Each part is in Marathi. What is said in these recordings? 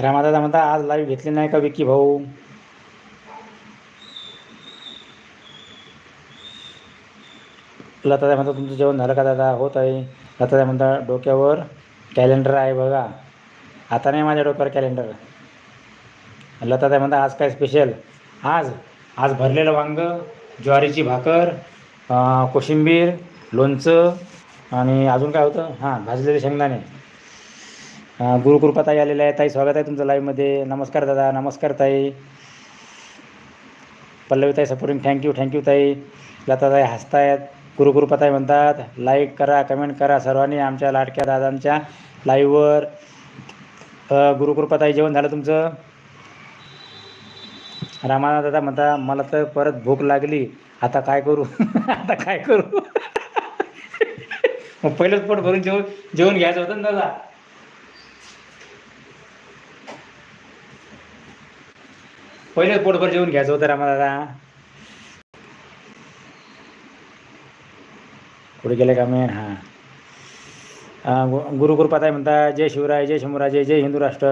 रामादादा म्हणता आज लाईव्ह घेतली नाही का विकी भाऊ? लतादा म्हणता तुमचं जेवण झालं का दादा? होत आहे लतादा म्हणता डोक्यावर कॅलेंडर आहे बघा. आता नाही माझ्या डोक्यावर कॅलेंडर लतादा म्हणता आज काय स्पेशल आज आज भरलेलं वांग ज्वारीची भाकर कोशिंबीर लोणचं आणि अजून काय होतं? हां भाजलेले शेंगदाणे. अं, गुरुकृपा ताई आलेल्या आहे ताई स्वागत आहे तुमचं लाईव्हमध्ये नमस्कार दादा नमस्कार ताई. पल्लवी ताई सपोर्टिंग थँक्यू थँक्यू ताई. लताताई हसतायत. गुरुकृपा ताई म्हणतात लाईक करा कमेंट करा सर्वांनी आमच्या लाडक्या दादांच्या लाईव्हवर गुरुकृपा ताई जेवण झालं तुमचं? रामाना दादा म्हणता मला तर परत भूक लागली. आता काय करू? आता काय करू? मग पहिलंच पोट भरून जेवण जेवण घ्यायचं होतं ना दादा पहिलेच पोटभर जेवण घ्यायचं होतं रामा दादा. पुढे गेले का मेन? हां. गुरुकृपाताई म्हणता जय शिवराय जय शंभूराजे जय हिंदू राष्ट्र.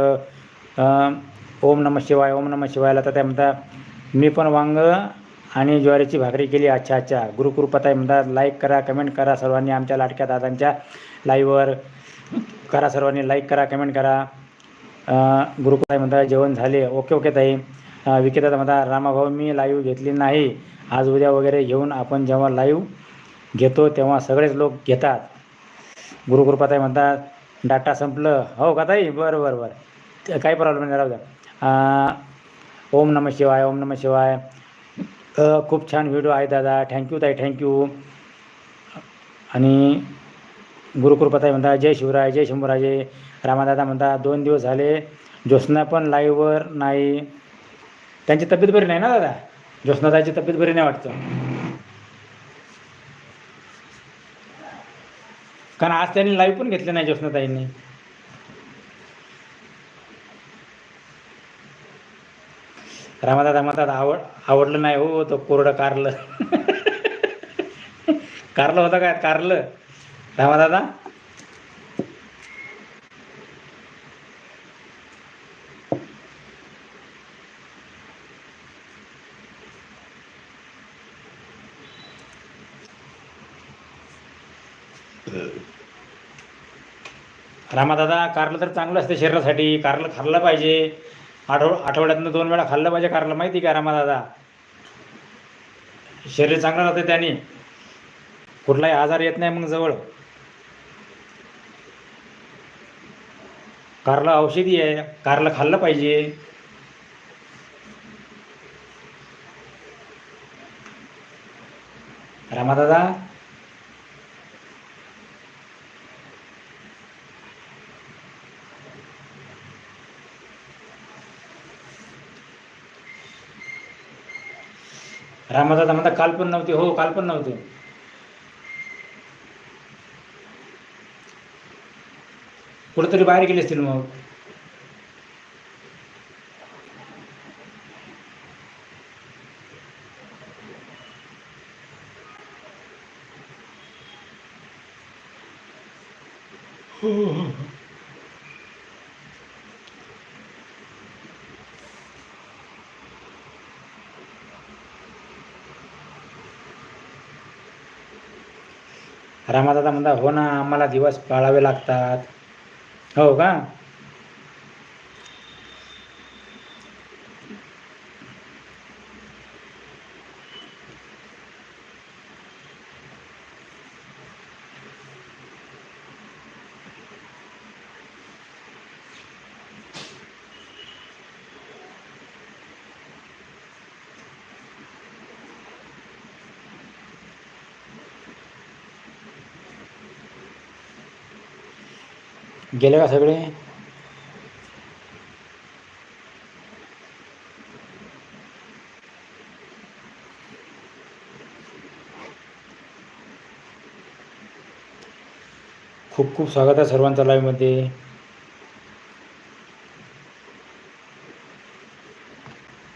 ओम नम शिवाय ओम नम शिवाय. लता त्या म्हणता मी पण वांग आणि ज्वारीची भाकरी केली. अच्छा अच्छा. गुरुकृपताई म्हणतात लाईक करा कमेंट करा. सर्वांनी आमच्या लाडक्या दादांच्या लाईव्हवर करा सर्वांनी लाईक करा कमेंट करा. अं, म्हणतात जेवण झाले. ओके ओके ताई. अं, म्हणतात म्हणता रामाभाऊ मी लाईव्ह घेतली नाही. आज उद्या वगैरे घेऊन आपण जेव्हा लाईव्ह घेतो तेव्हा सगळेच लोक घेतात. गुरुकृपाताई म्हणतात डाटा संपलं. हो का ताई? बरं बरं बरं. काही प्रॉब्लेम नाही राहू द्या. ओम नम शिवाय ओम नम शिवाय. खूप छान व्हिडिओ आहे दादा. थँक्यू ताई थँक्यू आणि गुरुकृपाताई म्हणता जय शिवराय जय शंभूराजे. रामादादा म्हणता दोन दिवस झाले ज्योत्स्ना पण लाईव्हवर नाही. त्यांची तब्येत बरी नाही ना दादा? ज्योत्स्नाताईची तब्येत बरी नाही वाटतं. कारण आज त्यांनी लाईव्ह पण घेतले नाही ज्योत्स्नाताईंनी. रामादादा म्हणतात आवड आवडलं नाही हो तो कोरडं कारलं. कारलं होतं काय कारलं? रामादादा रामादादा कारलं तर चांगलं असते शरीरासाठी. कारलं खाल्लं पाहिजे. आठव आठवड्यातनं दोन वेळा खाल्लं पाहिजे कारलं माहिती का रामादादा शरीर चांगलं राहतं त्याने. कुठलाही आजार येत नाही मग जवळ. कारलं औषधी आहे. कारलं खाल्लं पाहिजे. रामादादा रामादादा म्हणता काल पण नव्हते हो काल पण नव्हते. कुठेतरी बाहेर गेले असतील मग. हो, हो, हो, रामादादा म्हणता हो ना आम्हाला दिवस पाळावे लागतात. हो का? गेले का सगळे? खूप खूप स्वागत आहे सर्वांचा लाईव्हमध्ये